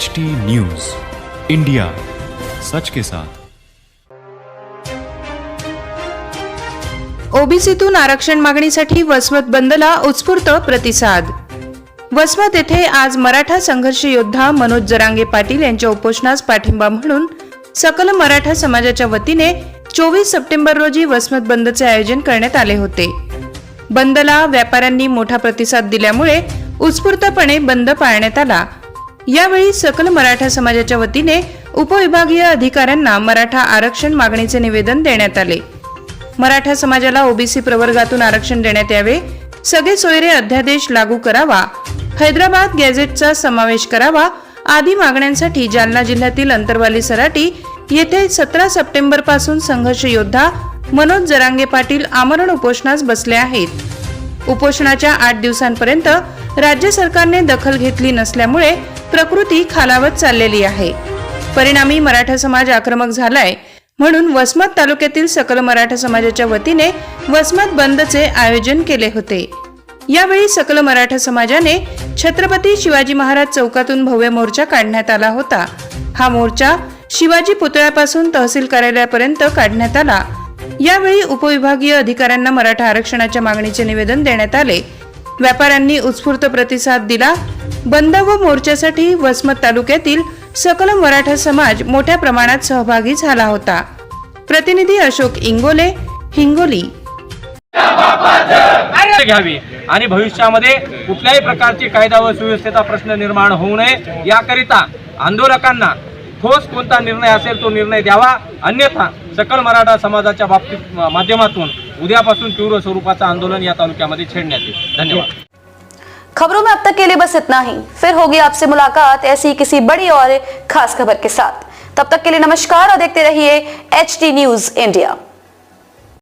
H T news India सच के साथ ओबीसीतून आरक्षण मागणीसाठी वसमत बंदला उत्स्फूर्त प्रतिसाद. वसमत येथे आज मराठा संघर्ष योद्धा मनोज जरांगे पाटील यांच्या उपोषणास पाठिंबा म्हणून सकल मराठा समाजाच्या वतीने चोवीस सप्टेंबर रोजी वसमत बंदचे आयोजन करण्यात आले होते. बंदला व्यापाऱ्यांनी मोठा प्रतिसाद दिल्यामुळे उत्स्फूर्तपणे बंद पाळण्यात आला. यावेळी सकल मराठा समाजाच्या वतीने उपविभागीय अधिकाऱ्यांना मराठा आरक्षण मागणीचे निवेदन देण्यात आले. मराठा समाजाला ओबीसी प्रवर्गातून आरक्षण देण्यात यावे सगळे सोयरे अध्यादेश लागू करावा हैदराबाद गॅझेटचा समावेश करावा आदी मागण्यांसाठी जालना जिल्ह्यातील अंतरवाली सराटी येथे सतरा सप्टेंबरपासून संघर्ष योद्धा मनोज जरांगे पाटील आमरण उपोषणास बसले आहेत. उपोषणाच्या आठ दिवसांपर्यंत राज्य सरकारने दखल घेतली नसल्यामुळे प्रकृती खालावत चाललेली आहे. परिणामी मराठा समाज आक्रमक झालाय म्हणून वसमत तालुक्यातील सकल मराठा समाजाच्या वतीने वसमत बंदचे आयोजन केले होते. यावेळी सकल मराठा समाजाने छत्रपती शिवाजी महाराज चौकातून भव्य मोर्चा काढण्यात आला होता. हा मोर्चा शिवाजी पुतळ्यापासून तहसील कार्यालयापर्यंत काढण्यात आला. यावेळी उपविभागीय अधिकाऱ्यांना मराठा आरक्षणाच्या मागणीचे निवेदन देण्यात आले. व्यापाऱ्यांनी उत्स्फूर्त प्रतिसाद दिला. बंद व मोर्चासाठी वसमत तालुक्यातील सकल मराठा समाज मोठ्या प्रमाणात सहभागी झाला होता. प्रतिनिधी अशोक इंगोले हिंगोली. घ्यावी आणि भविष्यामध्ये कुठल्याही प्रकारची कायदा व सुव्यवस्थेचा प्रश्न निर्माण होऊ नये. याकरिता आंदोलकांना ठोस कोणता निर्णय असेल तो निर्णय द्यावा. अन्यथा सकल मराठा समाजाच्या बाबतीत माध्यमातून उद्यापासून तीव्र स्वरूपाचं आंदोलन या तालुक्यामध्ये येईल. धन्यवाद. खबरों में अब तक के लिए बस इतना ही। फिर होगी आपसे मुलाकात ऐसी किसी बड़ी और खास खबर के साथ। तब तक के लिए नमस्कार और देखते रहिए एच टी न्यूज़ इंडिया